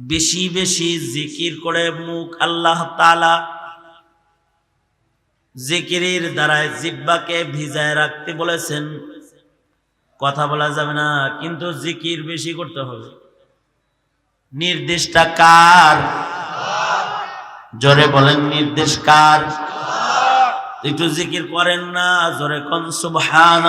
বেশি বেশি জিকির করে মুখ আল্লাহ জিকিরের দ্বারায় জিব্বাকে ভিজায় রাখতে বলেছেন। কথা বলা যাবে না, কিন্তু জিকির বেশি করতে হবে। নির্দেশটা কার? জোরে বলেন, নির্দেশ কার? একটু জিকির করেন না, জোরে কন সুবহান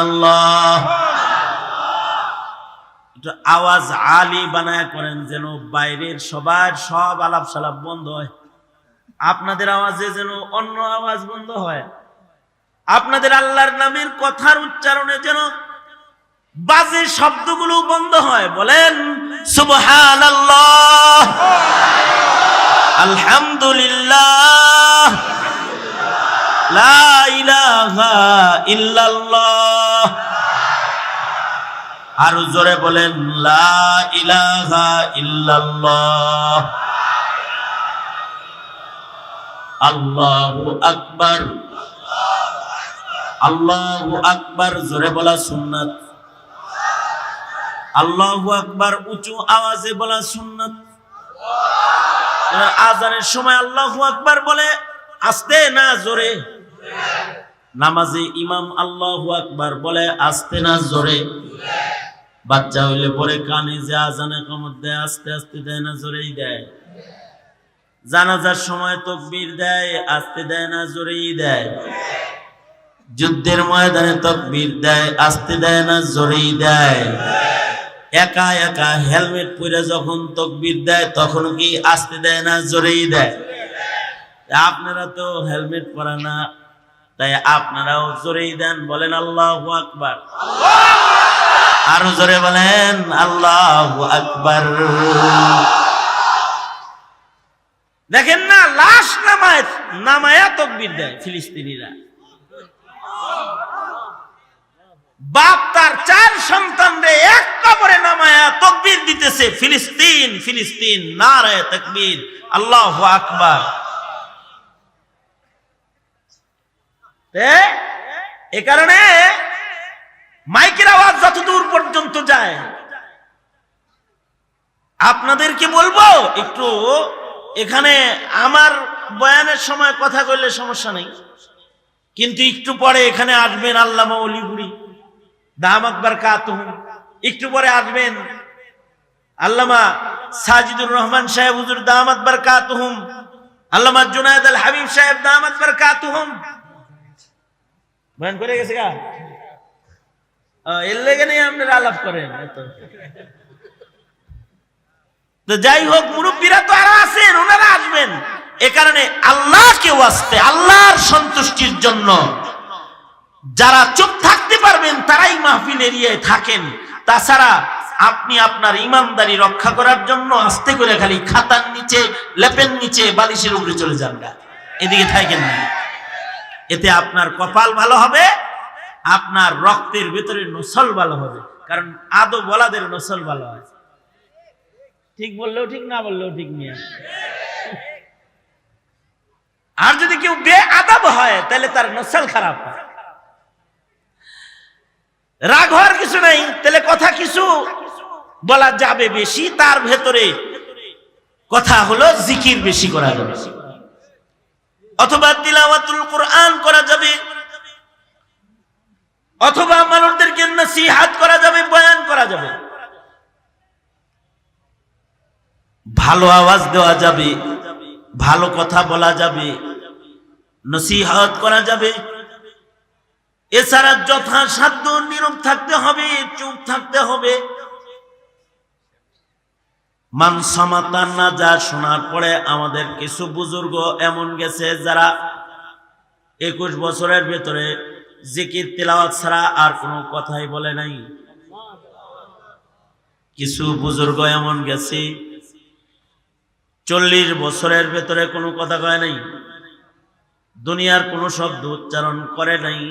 একটু আওয়াজ আলি বানায় করেন যেন বাইরের সবার সব আলাপ সালাপ বন্ধ হয়। আপনাদের আওয়াজে যেন অন্য আওয়াজ বন্ধ হয়। আপনাদের আল্লাহর নামের কথার উচ্চারণে যেন বাজে শব্দগুলো বন্ধ হয়। বলেন সুবহান আলহামদুলিল্লাহ। লা আরও জোরে বলেন, লা ইলাহা ইল্লাল্লাহ। আল্লাহু আকবার। আল্লাহু আকবার, জোরে বলা সুন্নাত। আল্লাহু আকবার, উঁচু আওয়াজে বলা সুন্নাত। আজানের সময় আল্লাহু আকবার বলে, আস্তে না জোরে। নামাজে ইমাম আল্লাহ আকবার বলে, আস্তে না জোরে। বাচ্চা হইলে পরে কানে যে আজানে কমত দেয়, আস্তে আস্তে দেয় না, জোরেই দেয়। জানাজার সময় তকবীর দেয়, আস্তে দেয় না, জোরেই দেয়। যুদ্ধের ময়দানে তকবীর দেয়, আস্তে দেয় না, জোরেই দেয়। একা একা হেলমেট পরে যখন তকবীর দেয়, তখন কি আস্তে দেয় না, জোরেই দেয়? আপনারা তো হেলমেট পরা না তাই আপনারাও জোরেই দেন, বলেন আল্লাহ আকবার। আরও জোরে বলেন, আল্লাহ আকবার। দেখেন না, লাশ নামায়, নামায়া তকবীর দেয় ফিলিস্তিনিরা। বাপ তার চার সন্তানরে এক কবরে নামায়া তকবীর দিতেছে, ফিলিস্তিন ফিলিস্তিন, নারায় তকবীর, আল্লাহ আকবার। এ? কারণে মাইকের আওয়াজ যত দূর পর্যন্ত যায় আপনাদেরকে বলব? একটু এখানে আমার বয়ানের সময় কথা কইলে সমস্যা নেই। কিন্তু একটু পরে এখানে আসবেন আল্লামা অলিগুড়ি দাম আকবর কাতুম। একটু পরে আসবেন আল্লামা সাজিদুর রহমান সাহেব, হুজুর দাম আকবর কাতুহুম আল্লামা জুনায়দ আল হাবিব সাহেব, দাম আকবর কাতুহুম বয়ান করে গেছে গা? এর লেগে নেই আপনারা আলাপ করেন তো। যাই হোক, মুরব্বীরা তো আরও আছেন, ওনারা আসবেন। এ কারণে আল্লাহকে আসতে আল্লাহর সন্তুষ্টির জন্য যারা চুপ থাকতে পারবেন, তারাই মাহফিল এরিয়ায় থাকেন। তাছাড়া আপনি আপনার ইমানদারি রক্ষা করার জন্য আস্তে করে খালি খাতার নিচে, লেপের নিচে বালিশের উপরে চলে যান গা। এদিকে থাকেন না। এতে আপনার কপাল ভালো হবে, আপনার রক্তের ভিতরে নসল ভালো হবে, কারণ আদো বলাদের নসল ভালো হয়। ঠিক বললেও ঠিক, না বললেও ঠিক নিয়ে আর যদি কেউ বে আদাব হয়, তাহলে তার নসল খারাপ হয়। রাগ হওয়ার কিছু নাই, তাহলে কথা কিছু বলা যাবে বেশি, তার ভেতরে কথা হলো জিকির বেশি করা যাবে। অথবা তিলাওয়াতুল কোরআন করা যাবে। অথবা মানুষদেরকে নসিহাত করা যাবে, বয়ান করা যাবে। ভালো আওয়াজ দেওয়া যাবে, ভালো কথা বলা যাবে, নসিহাত করা যাবে। এছাড়া যথাসাধ্য নীরব থাকতে হবে, চুপ থাকতে হবে। মান সমাতান না, যা শোনার পরে আমাদের কিছু বুজুর্গ এমন গেছে যারা একুশ বছরের ভেতরে জিকির তেলাওয়াত ছাড়া আর কোনো কথাই বলে নাই। কিছু বুজুর্গ এমন গেছে, চল্লিশ বছরের ভেতরে কোনো কথা কয় নাই, দুনিয়ার কোনো শব্দ উচ্চারণ করে নাই।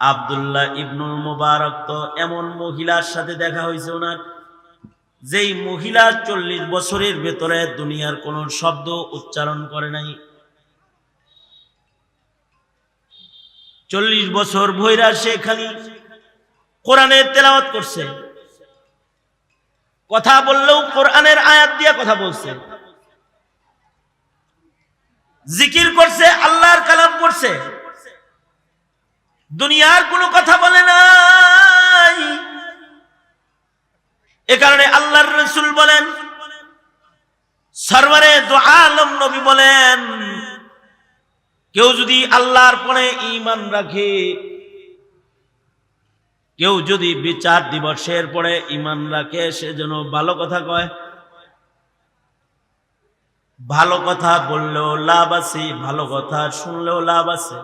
আবদুল্লাহ ইবনুল মুবারক তো এমন মহিলার সাথে দেখা হয়েছে ওনার। যেই মহিলা চল্লিশ বছরের ভেতরে দুনিয়ার কোন শব্দ উচ্চারণ করে নাই। চল্লিশ বছর ভৈরা সে খালি কোরআনের তেলাওয়াত করছে। কথা বললেও কোরআনের আয়াত দিয়ে কথা বলছে। জিকির করছে, আল্লাহর কালাম করছে দুনিয়ার কোনো কথা বলে নাই। এ কারণে রসুল বলেন, সরওয়ারে দো আলম নবী বলেন, কেউ যদি আল্লাহর পরে ঈমান রাখে, কেউ যদি বিচার দিবসের পরে ঈমান রাখে, সে যেন ভালো কথা কয়। ভালো কথা বললেও লাভ আছে, ভালো কথা শুনলেও লাভ আছে।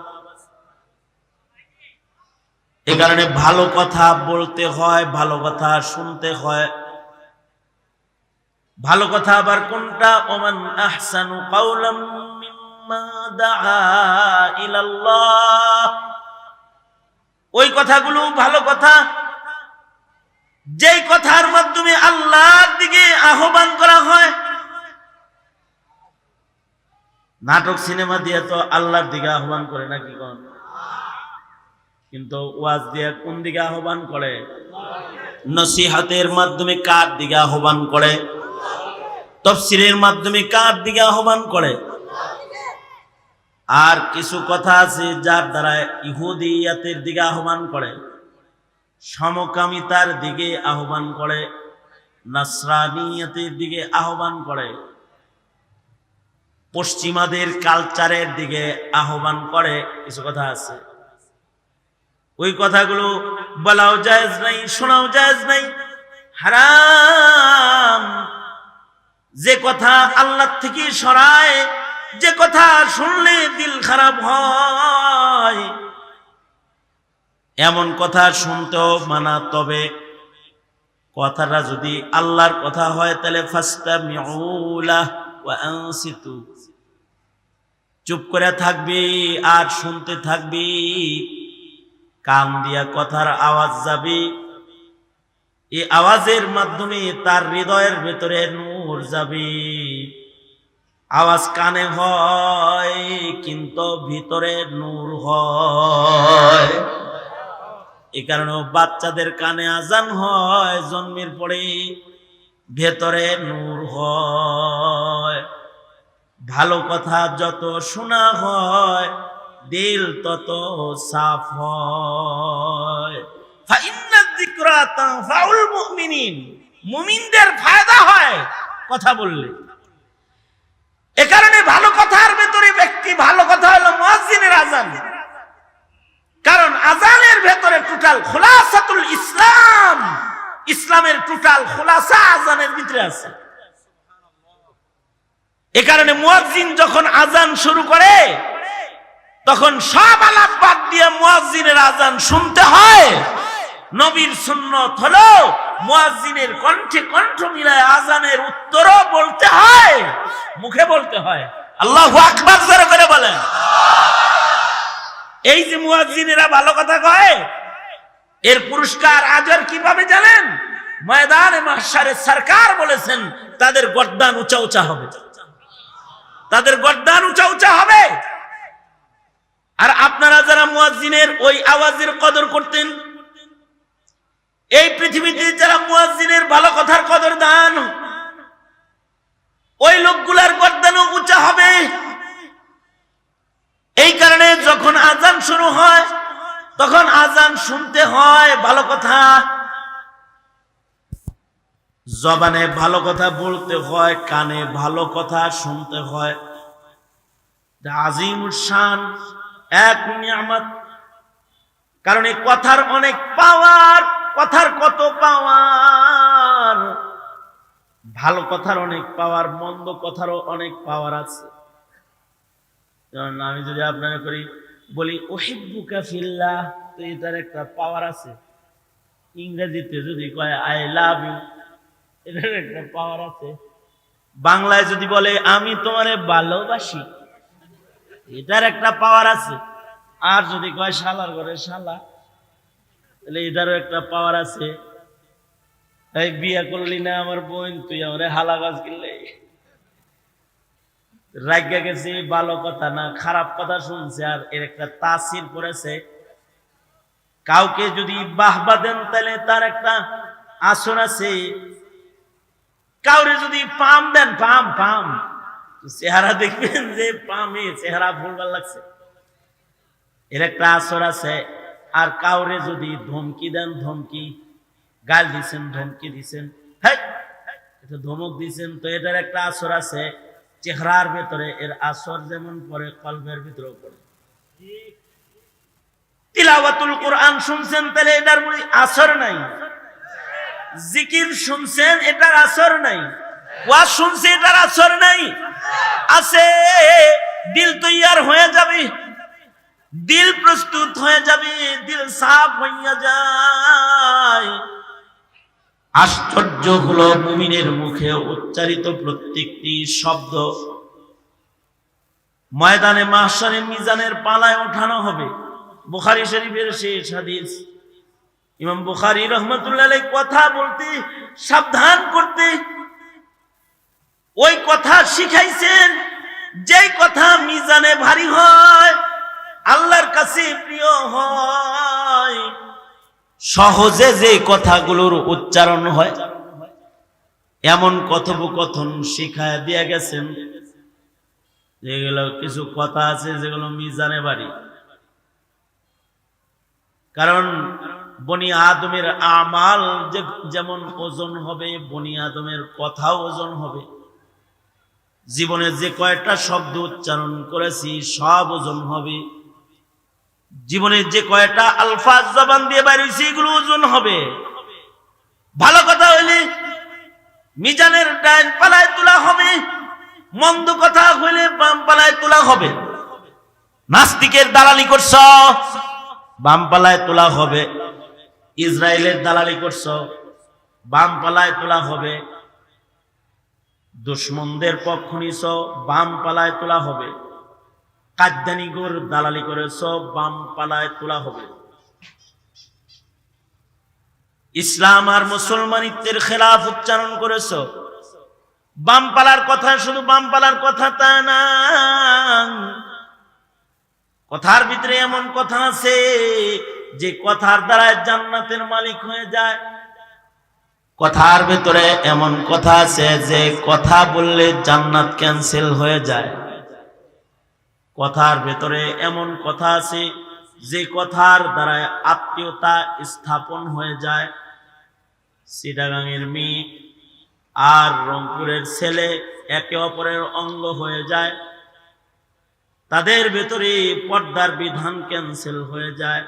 এ কারণে ভালো কথা বলতে হয়, ভালো কথা শুনতে হয়। ভালো কথা আবার কোনটা? ওমান আহসানু কাউলাম ইলাল্লাহ। ওই কথাগুলো ভালো কথা। যেই কথার মাধ্যমে আল্লাহর দিকে আহ্বান করা হয়। নাটক, সিনেমা দিয়ে তো আল্লাহর দিকে আহ্বান করে নাকি কোন? কিন্তু ওয়াজ দিয়ে কোন দিকে আহ্বান করে? নসিহাতের মাধ্যমে কার দিকে আহ্বান করে? তফসিলের মাধ্যমে কার দিকে আহ্বান করে? আর কিছু কথা আছে যার দ্বারা ইহুদিয়াতের দিকে আহ্বান করে। সমকামিতার দিকে আহ্বান করে। নাসরানিয়াতের দিকে আহ্বান করে। পশ্চিমাদের কালচারের দিকে আহ্বান করে। কিছু কথা আছে। ওই কথাগুলো বলাও জায়েজ নাই, শোনাও জায়েজ নাই। হারাম। যে কথা আল্লাহ থেকে সরায়, যে কথা শুনলে দিল খারাপ হয়। এমন কথা শুনতেও মানা, তবে কথাটা যদি আল্লাহর কথা হয়, তাহলে চুপ করে থাকবি আর শুনতে থাকবি, কান দিয়া কথার আওয়াজ যাবে। এই আওয়াজের মাধ্যমে তার হৃদয়ের ভেতরে নূর যাবে। আওয়াজ কানে হয়, কিন্তু ভিতরে নূর হয়। এ কারণে বাচ্চাদের কানে আজান হয়, জন্মের পরে ভেতরে নূর হয়। ভালো কথা যত শোনা হয়, দিল তত সাফ হয়। মুমিনদের ফায়দা হয়। কথা বললে। এ কারণে ভালো কথার ভেতরে ব্যক্তি, ভালো কথা হলো মুয়াজ্জিনের আজান কারণ আজানের ভেতরে টোটাল খোলাসাতুল ইসলাম, ইসলামের টোটাল খোলাসা আজানের ভিতরে আছে। এ কারণে মুয়াজ্জিন যখন আজান শুরু করে, তখন সব আলাপ বাদ দিয়ে মুয়াজ্জিনের আজান শুনতে হয়। নবীর সুন্নত হলো মুয়াজ্জিনের কণ্ঠে কণ্ঠ মিলায় আজানের উত্তরও বলতে হয়, মুখে বলতে হয়। আল্লাহ আকবার জোরে করে বলেন। এই যে মুয়াজ্জিনেরা ভালো কথা কয়, এর পুরস্কার আজর কীভাবে জানেন? ময়দানে সরকার বলেছেন, তাদের গর্দান উঁচা উঁচা হবে। তাদের গর্দান উঁচা উঁচা হবে। আর আপনারা যারা মুয়াজ্জিনের ওই আওয়াজের কদর করতেন, এই পৃথিবীতে যারা মুয়াজ্জিনের ভালো কথার কদর দান। ওই লোকগুলার গর্দানও উঁচা হবে। এই কারণে যখন আজান শুরু হয়, তখন আজান শুনতে হয় ভালো কথা। জবানে ভালো কথা বলতে হয়, কানে ভালো কথা শুনতে হয়। আজিম শান, এক নিয়ামত। কারণ এই কথার অনেক পাওয়ার কথার কত পাওয়ার? ভালো কথার অনেক পাওয়ার, মন্দ কথারও অনেক পাওয়ার আছে। আমি যদি আপনারা করি, বলি ওহিব্বুকা ফিল্লাহ তো এটার একটা পাওয়ার আছে। ইংরেজিতে যদি কয়, আই লাভ ইউ এটার একটা পাওয়ার আছে। বাংলায় যদি বলে, আমি তোমারে ভালোবাসি এটার একটা পাওয়ার আছে। আর যদি কয়, শালার ঘরে শালা তাহলে এটারও একটা পাওয়ার আছে। তাই বিয়া করলি না আমার বোন, তুই আমার হালা গাছ কিনলে। রাজ্ঞা গেছে, ভালো কথা না, খারাপ কথা শুনছে, আর এর একটা তাসির পড়েছে। কাউকে যদি বাহবা দেন, তাহলে তার একটা আসর আছে। কাউরে যদি পাম দেন, পাম পাম। চেহারা দেখবেন যে পামে, চেহারা ভুলবার লাগছে। এর একটা আসর আছে। আর কাউরে যদি ধমকি দেন, ধমকি, গাল দিছেন, ধমকি দিছেন হ্যাঁ এটা ধমক দিছেন, তো এটার একটা আসর আছে, চেহারার ভেতরে, এর আসর যেমন পরে কলবের ভিতরেও পড়ে। তিলাওয়াতুল কোরআন শুনছেন, তাহলে এটার মধ্যে আসর নাই। জিকির শুনছেন, এটার আসর নাই। ওয়াজ শুনছে, এটার আসর নাই। আছে, দিল তৈয়ার হয়ে যাবে। দিল প্রস্তুত হয়ে যাবে, দিল সাফ হইয়া যায়। আশ্চর্য হলো মুমিনের মুখে উচ্চারিত প্রত্যেকটি শব্দ। ময়দানে মাহশারের মিজানের পালায় ওঠানো হবে। বুখারী শরীফের শেষ হাদিস। ইমাম বুখারী রহমতুল্লাহ কথা বলতে, সাবধান করতে। ওই কথা শিখাইছেন যে কথা মিজানে ভারী হয় আল্লাহর কাছে প্রিয় হয়। সহজে যে কথাগুলোর উচ্চারণ হয়। এমন কথোপকথন শিখায় দিয়া গেছেন। যেগুলো কিছু কথা আছে, যেগুলো মিজানে বাড়ি। কারণ বনি আদমের আমাল যেমন ওজন হবে, বনি আদমের কথাও ওজন হবে। জীবনে যে কয়টা শব্দ উচ্চারণ করেছি, সব ওজন হবে। জীবনে যে কয়টা আলফাজ জবান দিয়ে বাইরেছি এগুলো ওজন হবে। ভালো কথা হইলে মিজানের ডাইন পালায় তোলা হবে, মন্দ কথা হইলে বাম পালায় তোলা হবে। নাস্তিকের দালালি করছ, বাম পালায় তোলা হবে। ইসরায়েলের দালালি করছ, বাম পালায় তোলা হবে। দুশ্মনদের পক্ষ নিছ, বাম পালায় তোলা হবে। কাদ্যানিগুর দালালি করেছ বাম পালায় তোলা হবে। ইসলাম আর মুসলমানিত্বের খেলাফ উচ্চারণ করেছ। বাম পালার কথা শুধু বাম পালার কথা তা না, কথার ভিতরে এমন কথা আছে যে কথার দ্বারা জান্নাতের মালিক হয়ে যায়। কথার ভেতরে এমন কথা আছে যে কথা বললে জান্নাত ক্যান্সেল হয়ে যায়। কথার ভেতরে এমন কথা আছে, যে কথার দ্বারা আত্মীয়তা স্থাপন হয়ে যায়। সিটাগাংয়ের মেয়ে আর রংপুরের ছেলে একে অপরের অঙ্গ হয়ে যায়। তাদের ভেতরে পর্দার বিধান ক্যান্সেল হয়ে যায়।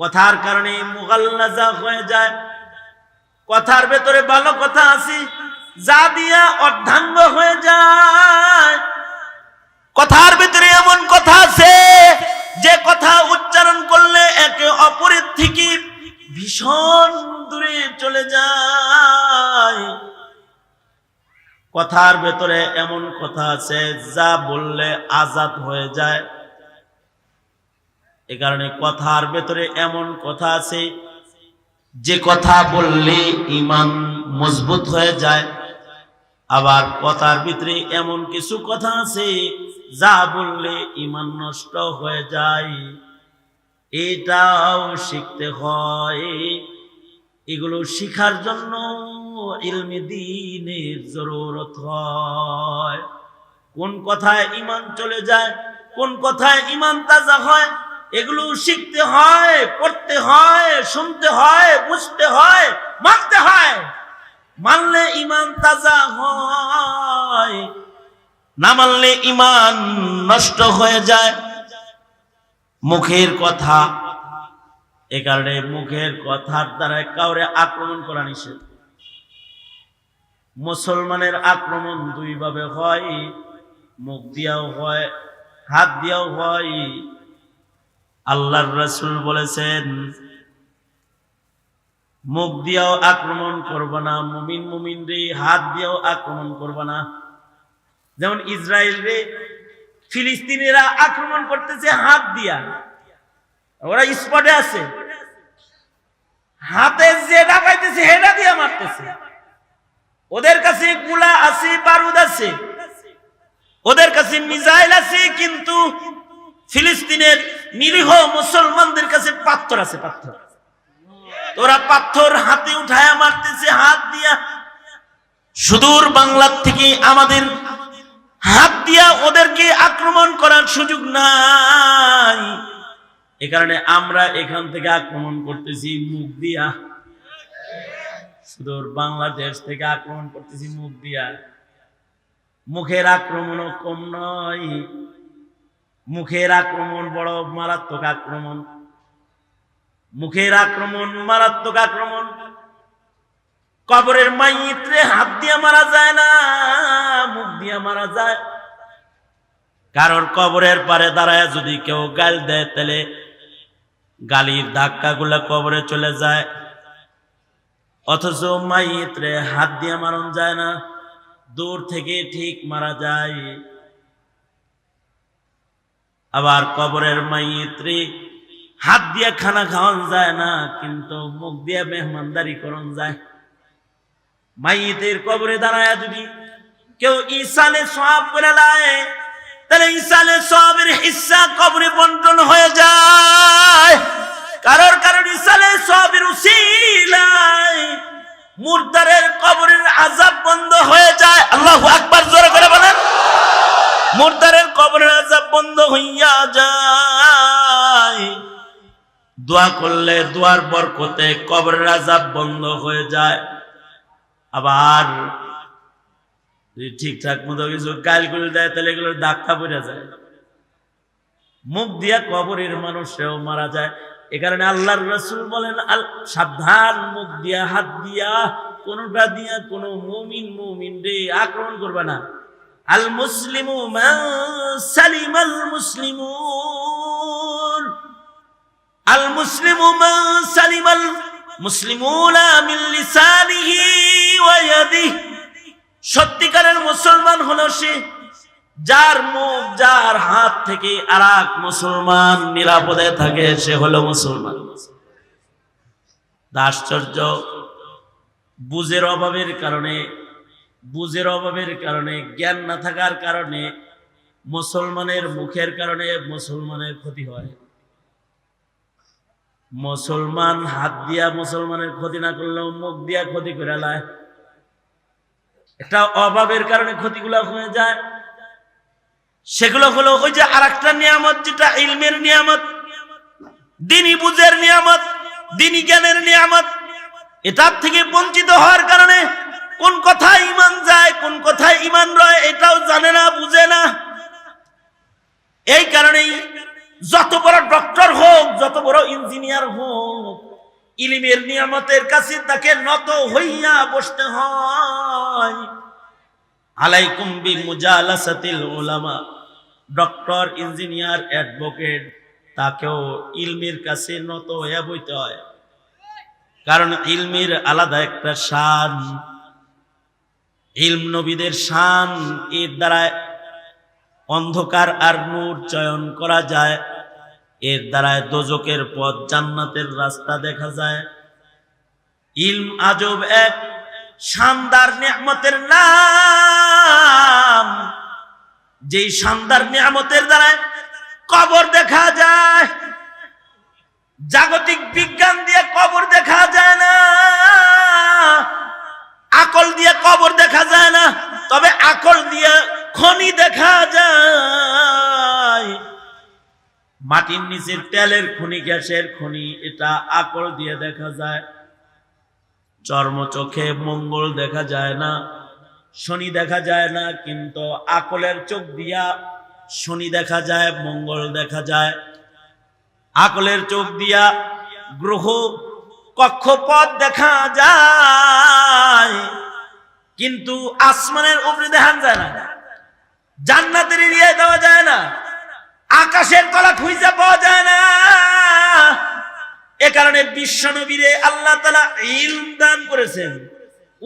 কথার কারণে মুগাল্লাজা হয়ে যায়। কথার ভেতরে ভালো কথা আছে, যা দিয়া অর্ধাঙ্গ হয়ে যায়। কথার ভেতরে এমন কথা আছে, যা বললে আজাদ হয়ে যায়। এ কারণে কথার ভেতরে এমন কথা আছে, যে কথা বললে ইমান মজবুত হয়ে যায়। আবার কথার ভিতরে এমন কিছু কথা আছে, যা বললে ইমান নষ্ট হয়ে যায়। এটাও শিখতে হয়। এগুলো শিখার জন্য ইলমে দিনের জরুরত হয়। কোন কথায় ইমান চলে যায়, কোন কথায় ইমান তাজা হয়, এগুলো শিখতে হয়, পড়তে হয়, শুনতে হয়, বুঝতে হয়, মানতে হয়। মানলে ইমান তাজা হয়, না মানলে ইমান নষ্ট হয়ে যায়। মুখের কথা, এ কারণে মুখের কথার দ্বারা কাউরে আক্রমণ করা নিষেধ। মুসলমানের আক্রমণ দুই ভাবে হয়। মুখ দিয়াও হয়, হাত দিয়াও হয়। আল্লাহর রসুল বলেছেন, মুখ দিয়াও আক্রমণ করবা না, মুমিন মুমিন রে, হাত দিয়াও আক্রমণ করবা না। যেমন ইসরায়েল রে, ফিলিস্তিনিরা আক্রমণ করতেছে হাত দিয়া। ওরা স্পটে আছে। হাতে যে ডাকাইতেছে, হেডা দিয়া মারতেছে। ওদের কাছে গুলা আছে, বারুদ আছে। ওদের কাছে মিজাইল আছে, কিন্তু ফিলিস্তিনের নিরীহ মুসলমানদের কাছে পাথর আছে, পাথর। তোরা পাথর হাতে উঠায় মারতেছে, হাত দিয়া। সুদূর বাংলার থেকে আমাদের হাত দিয়া ওদেরকে আক্রমণ করার সুযোগ নাই। এ কারণে আমরা এখান থেকে আক্রমণ করতেছি, মুখ দিয়া। সুদূর বাংলাদেশ থেকে আক্রমণ করতেছি মুখ দিয়া। মুখের আক্রমণও কম নয়। মুখের আক্রমণ বড় মারাত্মক আক্রমণ। মুখের আক্রমণ, মারাত্মক আক্রমণ। কবরের মাইত্রে হাত দিয়ে মারা যায় না, মুখ দিয়ে মারা যায়। কারোর কবরের পারে দাঁড়ায় যদি কেউ গাল দেয়, তাহলে গালির ধাক্কা গুলা কবরে চলে যায়। অথচ মাইত্রে হাত দিয়ে মারণ যায় না, দূর থেকে ঠিক মারা যায়। আবার কবরের মাইত্রে হাত দিয়ে খানা খাওয়ান যায় না, কিন্তু মুখ দিয়ে মেহমানদারি করন যায়। মাইতের কবরে দাঁড়ায় যদি কেউ ইসালে সব করে লায়, তাহলে ইসালে সবের হিস্সা কবরে বন্টন হয়ে যায়। কারোর কারণ ইসালে সবের উসিলায় মুর্দারের কবরের আজাব বন্ধ হয়ে যায়। আল্লাহ আকবার জোরে করে বলেন। মুর্দারের কবরের আজাব বন্ধ হইয়া যায়। দোয়া করলে দোয়ার বরকতে কবরের আজাব বন্ধ হয়ে যায়। আবার ঠিকঠাক মতো কিছু গালগুলো দেয়, তাহলে এগুলো ধাক্কা পড়ে যায়। মুখ দিয়া কবরের মানুষেও মারা যায়। এ কারণে আল্লাহর রসুল বলেন, আল সাবধান মুখ দিয়া, হাত দিয়া কোনটা দিয়া, কোন মুমিন মুমিন রে, আক্রমণ করবে না। আল মুসলিম মান সালিমাল মুসলিম আল মুসলিমু লিসানিহি ওয়া ইয়াদিহি। সত্যিকারের মুসলমান হলো সে যার মুখ, যার হাত থেকে আর মুসলমান নিরাপদে থাকে, সে হলো মুসলমান। আশ্চর্য। বুঝের অভাবের কারণে, বুঝের অভাবের কারণে, জ্ঞান না থাকার কারণে, মুসলমানের মুখের কারণে মুসলমানের ক্ষতি হয়। মুসলমান হাত দিয়া মুসলমানের ক্ষতি না করলেও মুখ দিয়া ক্ষতি করে লায়। একটা অভাবের কারণে ক্ষতিগুলো হয়ে যায়। সেগুলো হলো ওই যে আর একটা নিয়ামত, যেটা ইলমের নিয়ামত, দিনী বুঝের নিয়ামত, দিনী জ্ঞানের নিয়ামত। এটার থেকে বঞ্চিত হওয়ার কারণে কোন কথায় ইমান যায়, কোন কথায় ইমান রয়, এটাও জানে না, বুঝে না। এই কারণেই যত বড় ডক্টর হোক, যত বড় ইঞ্জিনিয়ার হোক, ইলিমের নিয়ামতের কাছে তাকে নত হইয়া বসতে হয়। আলাইকুম বি মুজালাসাতিল উলামা। ডক্টর, ইঞ্জিনিয়ার, অ্যাডভোকেট, তাকেও ইলমির কাছে নত হইয়া বইতে হয়। কারণ ইলমির আলাদা একটা শান। ইলম নবীদের শান, এর দ্বারা অন্ধকার আর নূর চয়ন করা যায়। এর দ্বারায় দোজকের পথ জান্নাতের রাস্তা দেখা যায়। ইলম আজব এক শানদার নিয়ামতের নাম। যেই শানদার নিয়ামতের দ্বারায় কবর দেখা যায়, জাগতিক বিজ্ঞান দিয়ে কবর দেখা যায় না, আকল দিয়ে কবর দেখা যায় না, তবে আকল দিয়ে খনি দেখা যায়। মাটির নিচের তেলের খনি, গ্যাসের খনি, এটা আকল দিয়ে দেখা যায়। চর্ম চোখে মঙ্গল দেখা যায় না শনি দেখা যায় না, কিন্তু আকলের চোখ দিয়া শনি দেখা যায়, মঙ্গল দেখা যায়। আকলের চোখ দিয়া গ্রহ কক্ষপথ দেখা যায়, কিন্তু আসমানের উপরে দেখা যায় না। জান্নাতের এরিয়ায় দেওয়া যায় না। আকাশের তলা খুঁজে পাওয়া যায় না। এ কারণে বিশ্ব নবীরে আল্লাহ তালা ইলম দান করেছেন।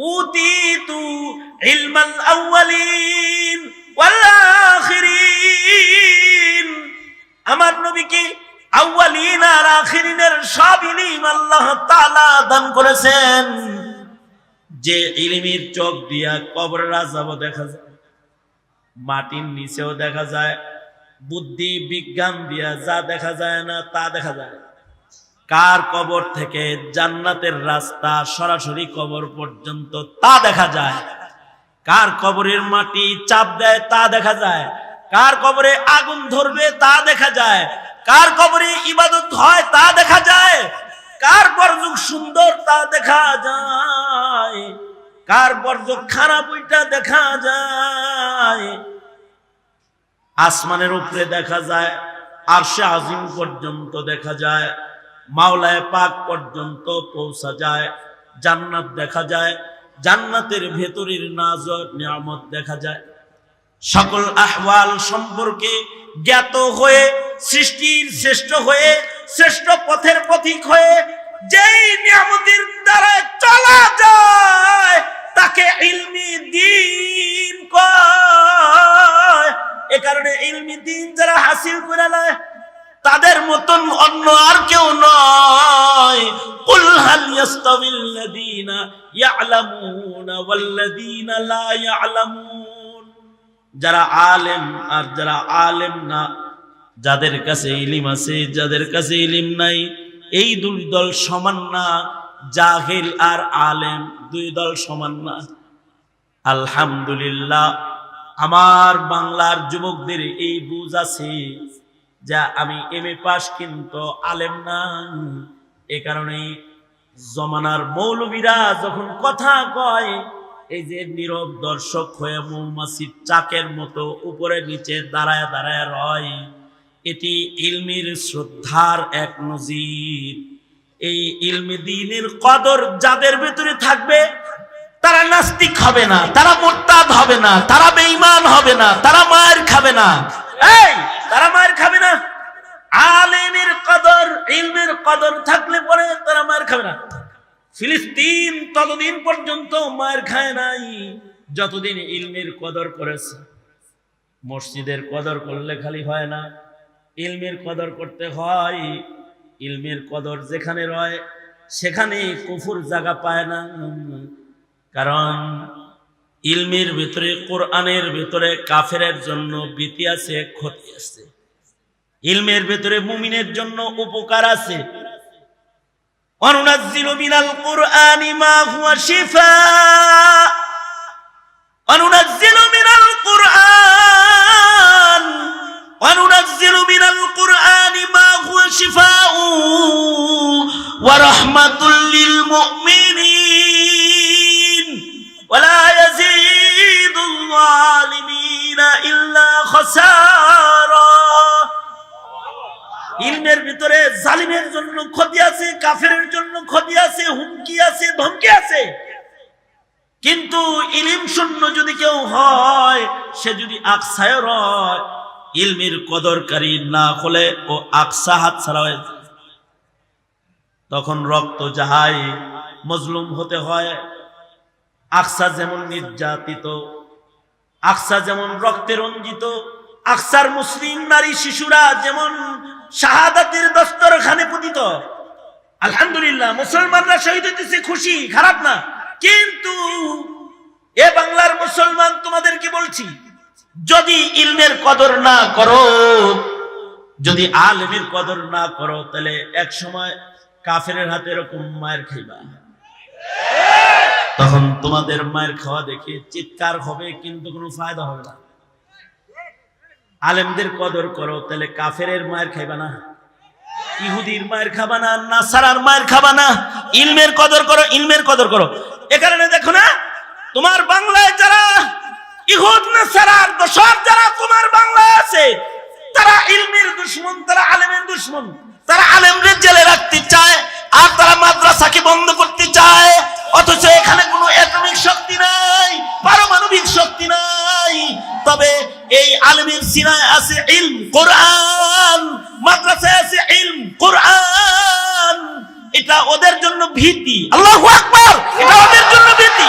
উতিতু ইলমাল আউয়ালিন ওয়াল আখিরিন আমার নবীকে আউয়ালিন আর আখিরিনের সব ইলম আল্লাহ তাআলা দান করেছেন। যে ইলমের চোখ দিয়া কবরের আযাব দেখা যায়, মাটির নিচেও দেখা যায়, বুদ্ধি বিজ্ঞান দিয়া যা দেখা যায় না তা দেখা যায়। কার কবর থেকে জান্নাতের রাস্তা সরাসরি কবর পর্যন্ত তা দেখা যায়। কার কবরের মাটি চাপ দেয় তা দেখা যায়। কার কবরে আগুন ধরবে তা দেখা যায়। কার কবরে ইবাদত হয় তা দেখা যায়। কার বর্জক সুন্দর তা দেখা যায়। কার বর্জক খারাপ ওইটা দেখা যায়। আসমানের উপরে দেখা যায়, আরশে আজিম পর্যন্ত দেখা যায়। মাওলায় পাক পর্যন্ত পৌঁছা যায়, জান্নাত দেখা যায়, জান্নাতের ভেতরের নাজর, নিয়ামত দেখা যায়। সকল আহওয়াল সম্পর্কে জ্ঞাত হয়ে, সৃষ্টির শ্রেষ্ঠ হয়ে, শ্রেষ্ঠ পথের পথিক হয়ে, যেই নিয়ামতের দ্বারা চলা যায়, তাকে ইলমি দিন কয়। এ কারণে ইলমি দিন যারা হাসিল করে নেয় তাদের মতন অন্য আর কেউ নয়। ইয়ালামুনা ওয়াল্লাযীনা লা ইয়ালামুন। যারা আলেম আর যারা আলেম না, যাদের কাছে ইলিম আছে, যাদের কাছে ইলিম নাই, এই দুই দল সমান না, জাহিল আর আলেম দুই দল সমান না। আলহামদুলিল্লাহ, আমার বাংলার যুবকদের এই বুঝ আছে। যা আমি এম এ পাস কিন্তু আলেম না। এ কারণে জমানার মৌলবীরা যখন কথা কয়, এই যে নীরব দর্শক হয়ে মৌমাছির চাকের মতো উপরে নিচে দাঁড়ায় দাঁড়ায় রয়, এটি ইলমির শ্রদ্ধার এক নজির। এই ইলমি দিনের কদর যাদের ভেতরে থাকবে, তারা নাস্তিক হবে না, তারা মোরতাদ হবে না, তারা বেঈমান হবে না, তারা মায়ের খাবে না। এই! তারা মায়ের খাবে না। আলেমের কদর, ইলমের কদর থাকলে পরে তারা মায়ের খাবে না। ফিলিস্তিন ততদিন পর্যন্ত মায়ের খায় নাই, যতদিন ইলমের কদর করেছে। মসজিদের কদর করলে খালি হয় না। ইলমের কদর করতে হয়, ইলমের কদর যেখানে রয়, সেখানে কুফুর জায়গা পায় না। কারণ ইলমির ভিতরে, কোরআনের ভিতরে কাফেরের জন্য বিতি আছে, ক্ষতি আছে। ইলমের ভিতরে মুমিনের জন্য উপকার আছে। অনুনাজ্জিল মিনাল কোরআনি মা হুয়া শিফা। অনুনাজ্জিল মিনাল কোরআন। অনুনাজ্জিল মিনাল কোরআনি মা হুয়া ওয়া রাহমাতুল লিল মুমিনিন। ওয়া লা জালিমের জন্য ক্ষতি আছে, কাফেরের জন্য ক্ষতি আছে, হুমকি আছে, ধমকি আছে। কিন্তু ইলিম শূন্য যদি কেউ হয়, সে যদি আকসায় হয় ইলমের কদরকারী না হলে ও আকসা হাত ছাড়া হয়ে তখন রক্ত যাহাই মজলুম হতে হয়, আকসা যেমন নির্যাতিত, আকসা যেমন রক্তে রঞ্জিত আকসার মুসলিম নারী শিশুরা যেমন শাহাদাতের দস্তরখানে পতিত, আলহামদুলিল্লাহ, মুসলমানরা শহীদ হইতেছে খুশি, খারাপ না। কিন্তু এ বাংলার মুসলমান তোমাদেরকে বলছি, যদি ইলমের কদর না করো, যদি আলেমের কদর না করো, তাহলে এক সময় কাফের হাতে এরকম মায়ের খাইবা। তখন তোমাদের মায়ের খাওয়া দেখে চিৎকার হবে, কিন্তু কোনো ফায়দা হবে না। আলেমদের কদর করো, তাহলে কাফেরের মায়ের খাইবা না। ইহুদির মায়ের খাবা না, নাসারার মায়ের খাবা না। ইলমের কদর করো, ইলমের কদর করো। এ কারণে দেখো না, তোমার বাংলায় যারা ইহুদ নাসারার দশর যারা তোমার বাংলায় আছে, তারা ইলমের দুশ্মন, তারা আলেমের দুশ্মন। তারা আলেমদের জেলে রাখতে চায়, আর তারা মাদ্রাসাকে বন্ধ করতে চায়। অথচ এখানে কোনো অ্যাটমিক শক্তি নাই, পারমাণবিক শক্তি নাই। তবে এই আলেমের সিনায় আছে ইলম, কোরআন। মাদ্রাসায় আছে ইলম, কোরআন। এটা ওদের জন্য ভীতি। আল্লাহু আকবার! এটা ওদের জন্য ভীতি।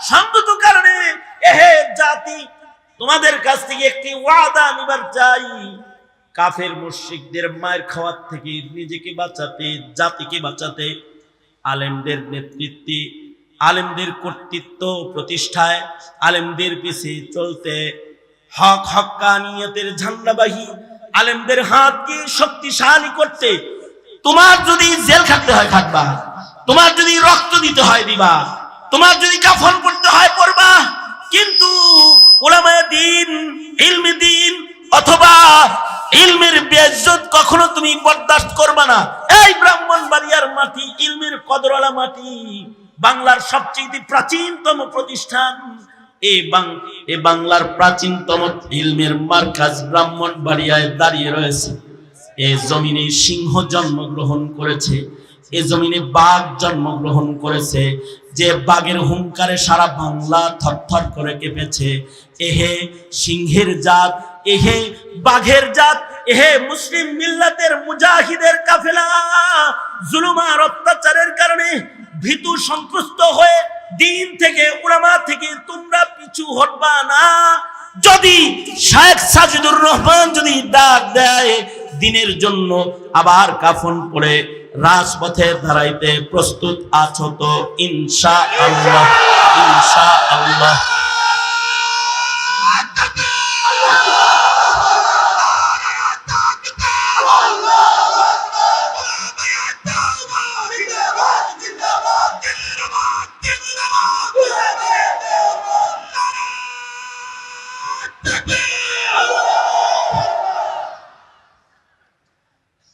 সঙ্গত কারণে, এহে জাতি, তোমাদের কাছ থেকে একটি ওয়াদা নিবার চাই। কাফের মুশরিকদের মায়ের খাওয়ার থেকে নিজেকে বাঁচাতে, জাতিকে বাঁচাতে, আলেমদের নেতৃত্বে আলেমদের কর্তৃত্ব প্রতিষ্ঠায় আলেমদের পিছিয়ে চলতে হক, হক্কানিয়তের ঝান্ডাবাহী আলেমদের হাতকে শক্তিশালী করতে তোমার যদি জেল খাটতে হয় খাটবা, তোমার যদি রক্ত দিতে হয় দিবা, তোমার যদি কাফন করতে হয় পড়বা, কিন্তু ওলামায়ে দিন, ইলমে দিন অথবা ইলমের বেজ্জত কখনো তুমি বরদাস্ত করবা না। এই ব্রাহ্মণবাড়িয়ার মাটি, ইলমের কদরওয়ালা মাটি। বাংলার সবচেয়ে প্রাচীনতম প্রতিষ্ঠান। এ বাংলার প্রাচীনতম ইলমের মার্কাজ ব্রাহ্মণবাড়িয়ায় দাঁড়িয়ে রয়েছে। এ জমিনে সিংহ জন্মগ্রহণ করেছে। এ জমিনে বাঘ জন্মগ্রহণ করেছে। যে বাঘের হুঙ্কারে সারা বাংলা থরথর করে কেঁপেছে। এহে সিংহের জাত এহে বাঘের জাত, এহে মুসলিম মিল্লাতের মুজাহিদের কাফেলা। জুলুমার অত্যাচারের কারণে ভীতু সন্ত্রস্ত হয়ে দিন থেকে উলামা থেকে তোমরা পিছু হটবা না। যদি শেখ সাজিদুর রহমান যদি ডাক দেয়, দিনের জন্য আবার কাফন পরে রাজপথে দাঁড়াইতে প্রস্তুত আছো তো? ইনশা আল্লাহ ইনশা আল্লাহ।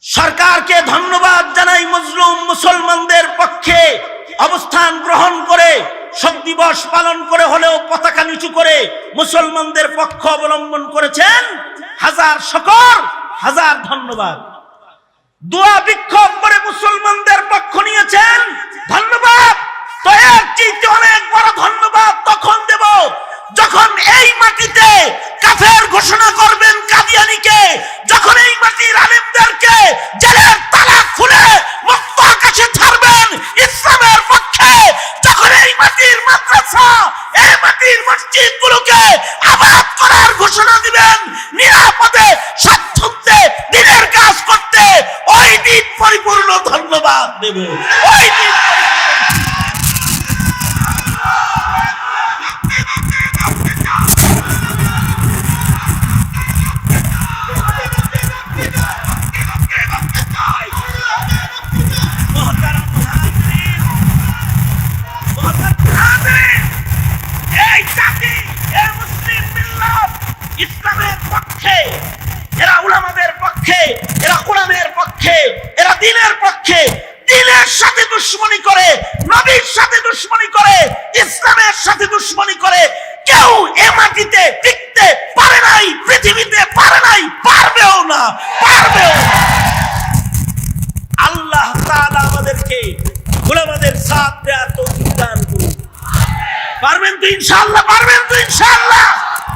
সরকারকে ধন্যবাদ জানাই মজলুম মুসলমানদের পক্ষে অবস্থান গ্রহণ করে, শোক দিবস পালন করে হলেও পতাকা নিচু করে মুসলমানদের পক্ষ অবলম্বন করেছেন হাজার শকর, হাজার ধন্যবাদ। দোয়া বিক্ষোভ করে মুসলমানদের পক্ষ নিয়েছেন, ধন্যবাদ। তো চাইতে অনেক বড় ধন্যবাদ তখন দেব যখন এই মাটিতে কাফের ঘোষণা করবেন কাদিয়ানিকে, যখন এই মাটির আলেমদেরকে জেলের তালা খুলে মুক্ত আকাশে ছাড়বেন ইসলামের পক্ষে, যখন এই মাটির মাদ্রাসা, এই মাটির মসজিদ গুলোকে আবাদ করার ঘোষণা দিবেন, নিরাপদে, স্বাচ্ছন্দ্যে, দিনের কাজ করতে, ওই দিন পরিপূর্ণ ধন্যবাদ দেব। ওই দিন